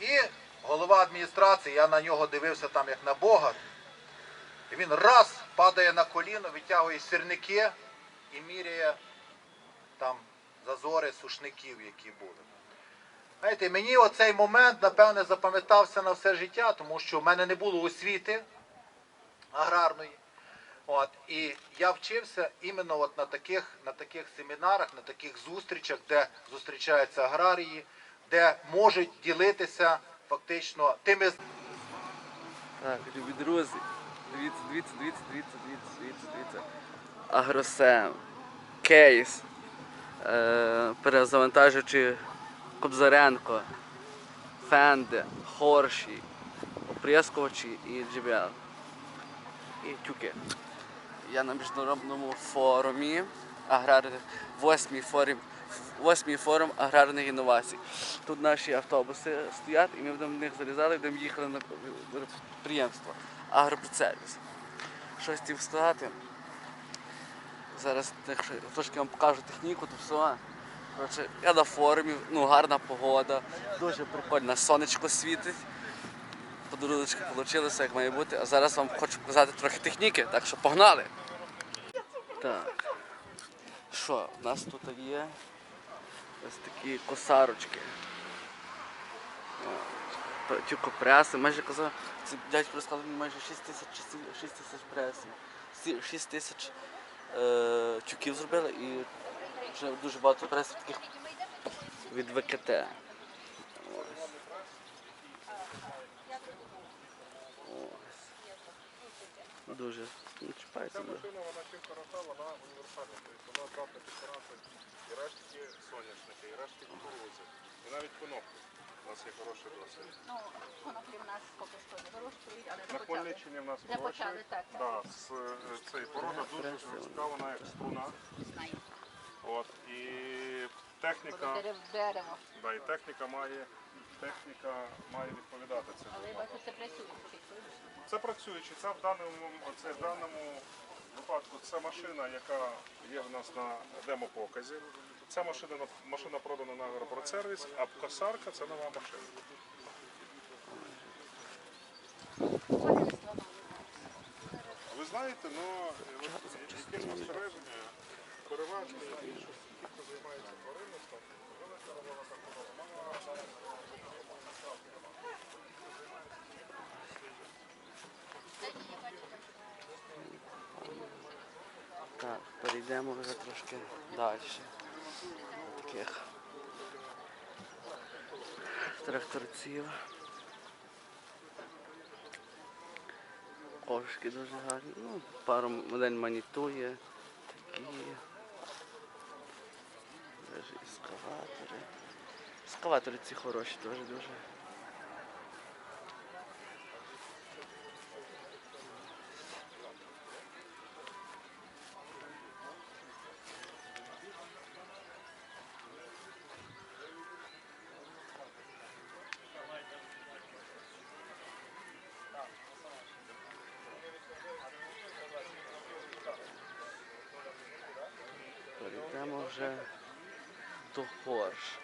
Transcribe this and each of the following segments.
І голова адміністрації, я на нього дивився там як на Бога. І Він раз падає на коліно, витягує сірники і міряє там зазори сушників, які були. Знаєте, Мені оцей момент, напевне, запам'ятався на все життя, тому що в мене не було освіти аграрної. От, і я вчився іменно от на таких, на таких семінарах, на таких зустрічах, де зустрічаються аграрії, де можуть ділитися фактично тими Так, любі друзі. Дивіться, дивіться, дивіться, дивіться, дивіться, дивіться, дивіться. Агросем. Кейс. Е, перезавантажуючи Кобзаренко, Фенди, Хорші, оприскувачі і JBL. І тюки. Я на міжнародному форумі аграрних, восьмій форум, восьмій форум аграрних інновацій. Тут наші автобуси стоять, і ми будемо в них залізали, будемо їхали на підприємство. Агропідсервіс. Щось хотів сказати. Зараз якщо трошки вам покажу техніку, то все. Коротше, я на форумі, ну гарна погода, дуже прикольно, сонечко світить. Подаруночки вийшли, як має бути. А зараз вам хочу показати трохи техніки, так що погнали! Так. Що, в нас тут є ось такі косарочки. О, Тюкопреси, майже казав, це дядько розказав мені майже 6 тисяч 6 тисяч пресів. 6 тисяч е, тюків зробили і вже дуже багато пресів таких від ВКТ. Ось. Ось. Дуже ну, чіпається. дуже. машина, вона чим хороша, вона універсальна. Тобто вона здатна підбирати і рештки соняшники, і рештки кукурудзи, і навіть конопки. У нас є хороший досвід. Ну, коноплі в нас поки що не вирощують, але На не почали. Хмельниччині в нас Вже почали, так. Да, з е, цієї порода дуже жорстка, вона як струна. Знаю. От, і техніка, дерево. да, і техніка має, техніка має відповідати цим. Але вимогам. бачу, це працює. Це працюючи, це в даному, оце в даному випадку це машина, яка є в нас на демопоказі. Ця машина, машина продана на агропродсервіс, а косарка це нова машина. Ви знаєте, ну яке спостереження переважно ті, хто займається тваринництвом, велика робота така Так, перейдемо вже трошки далі. До Таких тракторців. Ошки дуже гарні. Ну, пару модель манітує. Такі. Даже ескаватори. Ескаватори ці хороші теж дуже. Перейдемо до Хорш.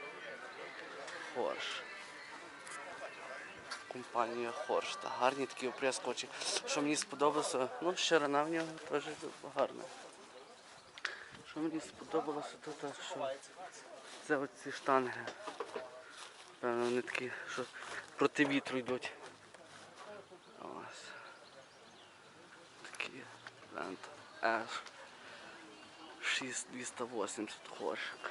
Хорш. Компанія Хорш. Та гарні такі оприскувачі. Що мені сподобалося, ну ширина в нього теж гарна. Що мені сподобалося, то те, що це оці штанги. Певно, вони такі, що проти вітру йдуть. Ось. Такі Land Ash. 6280 хоршик.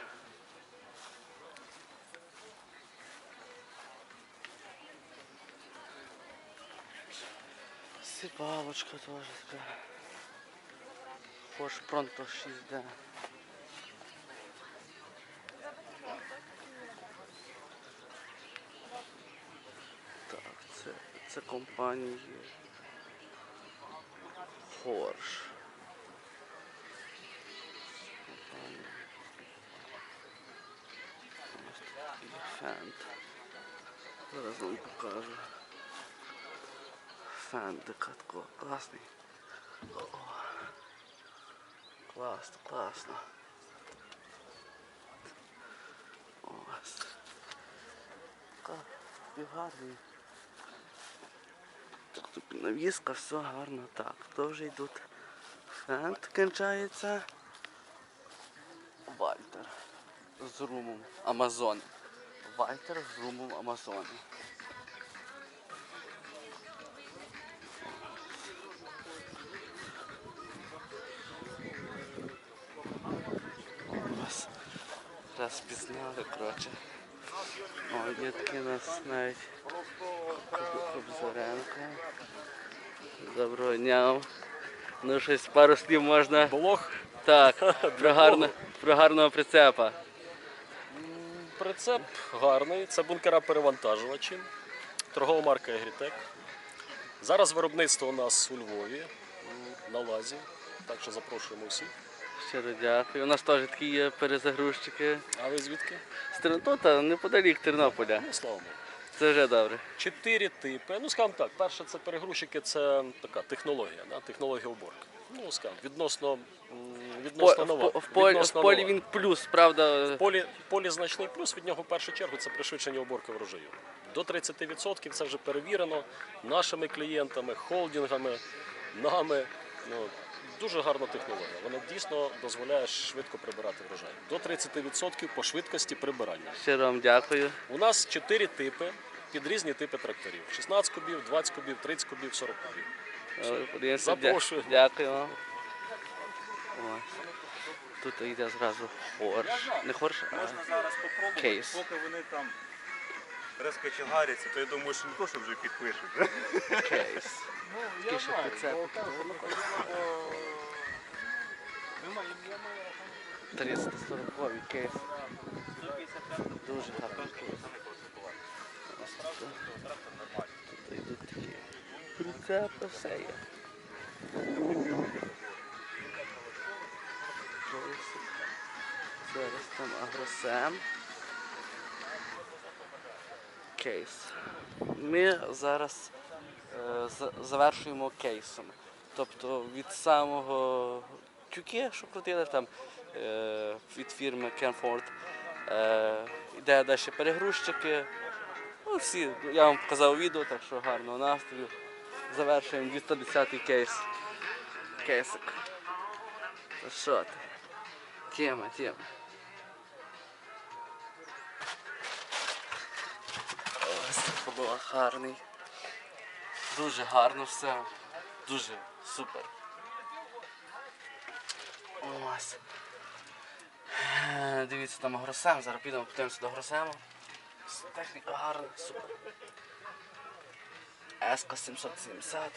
Сипалочка тоже такая. Хорш Пронто 6D. Так, це, це Хорш. Компанія. Такий. Зараз вам покажу. Такого класний. О, класно, класно. Ось. Гарний. навіска, все гарно. Так, вже йдуть. Фент кінчається. Вальтер з румом Амазон. Вальтер з румом Амазон. Розпізнали, коротше. О, є такі у нас навіть Кобзаренко. Доброго дня. Ну щось пару слів можна. Блог, Так, про, гарно, про гарного прицепа. прицеп гарний, це бункера перевантажувачі, торгова марка Егрітек. Зараз виробництво у нас у Львові на лазі, так що запрошуємо всіх. Щиро дякую. У нас теж такі є перезагрузчики. А ви звідки? З Тернополя, неподалік Тернополя. Ну, слава Богу. Це вже добре. Чотири типи. Ну, скажімо так, перше це перегрузчики, це така технологія, да? технологія уборки. Ну, скажімо, відносно, м, відносно в, нова. по- в, полі, в відносно полі нова. він плюс, правда. В полі, в полі значний плюс від нього в першу чергу це пришвидшення уборки врожаю. До 30% це вже перевірено нашими клієнтами, холдингами, нами. Ну, дуже гарна технологія. Вона дійсно дозволяє швидко прибирати врожай. До 30% по швидкості прибирання. Щиро вам дякую. У нас 4 типи під різні типи тракторів: 16 кубів, 20 кубів, 30 кубів, 40 кубів. Е, Запрошую. Дякую вам. Ось. Тут йде зразу хорш. Не хорш, а Можна зараз попробувати, Кейс. поки вони там розкочегаряться, то я думаю, що не то, що вже підпишуть. кейс. Такий ще прицеп. 340 кейс. Дуже гарний кейс. Тут йдуть такі прицепи, все є. Зараз там агросем. Кейс. Ми зараз е, завершуємо кейсом. Тобто від самого тюки, що крутили там е, від фірми Kenford, е, йде далі перегрузчики. Ну, всі, я вам показав відео, так що гарного настрою. Завершуємо 210 кейс. Кейсик. Та що ти? Тема, тема. Ось це було гарний. Дуже гарно все. Дуже супер. Ось. Е, Дивіться, там Гросем, зараз підемо подивимося до Гросему. Техніка гарна, супер. СК 770.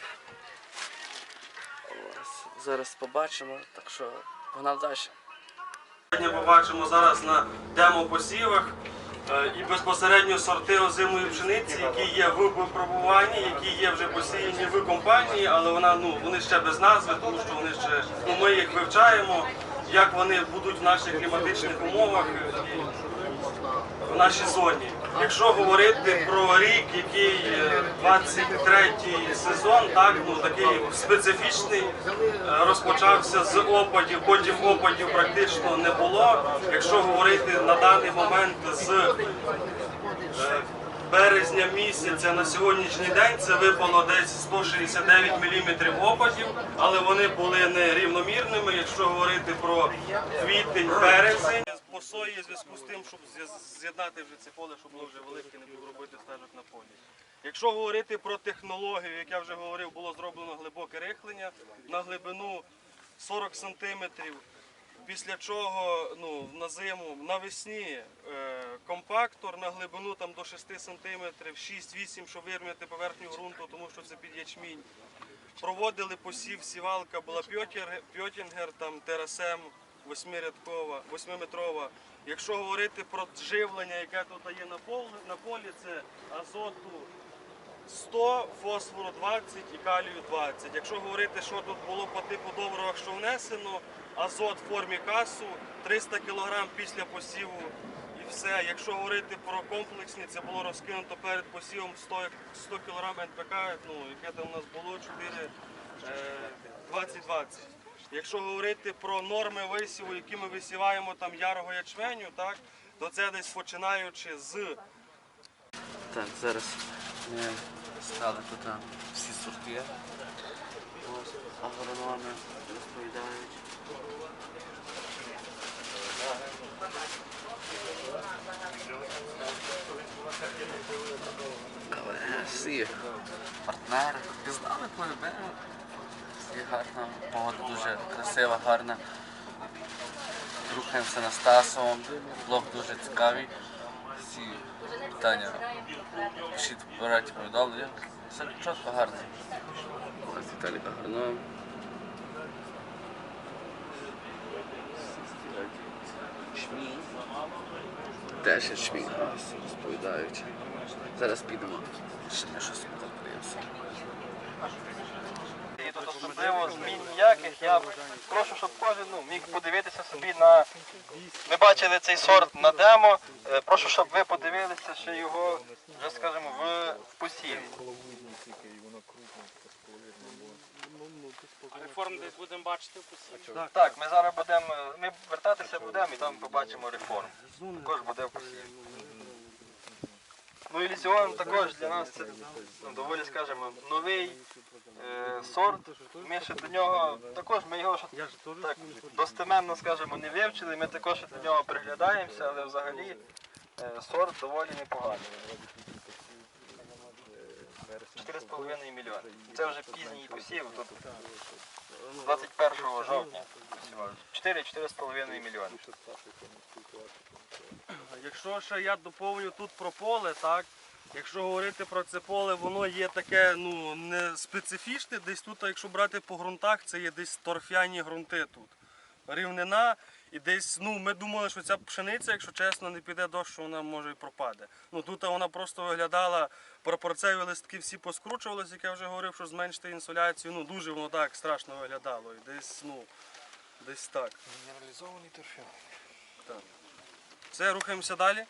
Ось. Зараз побачимо, так що погнав далі. Сьогодні побачимо зараз на демо-посівах е, і безпосередньо сорти озимої пшениці, які є в випробуванні, які є вже посіяні в компанії, але вона ну вони ще без назви, тому що вони ще ну ми їх вивчаємо, як вони будуть в наших кліматичних умовах і в нашій зоні. Якщо говорити про рік, який е, 23-й сезон, так ну такий специфічний, е, розпочався з опадів, потім опадів практично не було. Якщо говорити на даний момент з е, березня місяця на сьогоднішній день це випало десь 169 мм опадів, але вони були не рівномірними. Якщо говорити про квітень, березень, по сої в зв'язку з тим, щоб з'єднати вже це поле, щоб було вже велике, не буду робити стежок на полі. Якщо говорити про технологію, як я вже говорив, було зроблено глибоке рихлення на глибину 40 сантиметрів. Після чого ну, на зиму навесні е, компактор на глибину там, до 6 см, 6-8, щоб вирівняти поверхню ґрунту, тому що це під ячмінь. Проводили посів, сівалка була Пьотінгер там терасем восьмирядкова, восьмиметрова. Якщо говорити про живлення, яке тут є на полі, на полі це азоту 100, фосфору 20 і калію 20. Якщо говорити, що тут було по типу доброго, що внесено, азот в формі касу 300 кг після посіву і все. Якщо говорити про комплексні, це було розкинуто перед посівом 100, 100 кг НПК, ну, яке там у нас було 4, е, 20-20. Якщо говорити про норми висіву, які ми висіваємо там ярого ячменю, так, то це десь починаючи з Так, зараз ми Стали тут всі сорти. Ось агрономи розповідають. Всі партнери, пізнали полюбили. Всі гарно, погода дуже красива, гарна. Рухаємося на Стасовом, блог дуже цікавий. Всі питання пишіть, збирайте повідомлення. Все чітко гарно. Ось Віталій Агроном. Шмінь. Теж є ось розповідають. Зараз підемо. Ще не щось подивимося. Особливо змін ніяких. Я прошу, щоб кожен ну, міг подивитися собі на. Ми бачили цей сорт на демо. Е, Прошу, щоб ви подивилися ще його, вже скажімо, в, в посіві. Реформ десь будемо бачити в посіві. Так, ми зараз будемо. Ми вертатися будемо і там побачимо реформ. Також буде в посіві. Ну і лісіон також для нас це ну, доволі, скажімо, новий е, сорт. Ми ще до нього також ми його так достеменно, скажімо, не вивчили. Ми також до нього приглядаємося, але взагалі е, сорт доволі непоганий. 4,5 мільйони. Це вже пізній посів, тут 21 жовтня 4-4,5 мільйони. Якщо ще я доповню тут про поле, так. Якщо говорити про це поле, воно є таке ну, не специфічне. Десь тут, а якщо брати по ґрунтах, це є десь торфяні ґрунти тут. Рівнина і десь, ну, ми думали, що ця пшениця, якщо чесно, не піде дощ, що вона може і пропаде. Ну тут вона просто виглядала, пропорцеві листки всі поскручувалися, як я вже говорив, що зменшити інсоляцію. Ну дуже воно так страшно виглядало. І десь, ну, десь так. Мінералізований торфян. Все, рухаємося далі.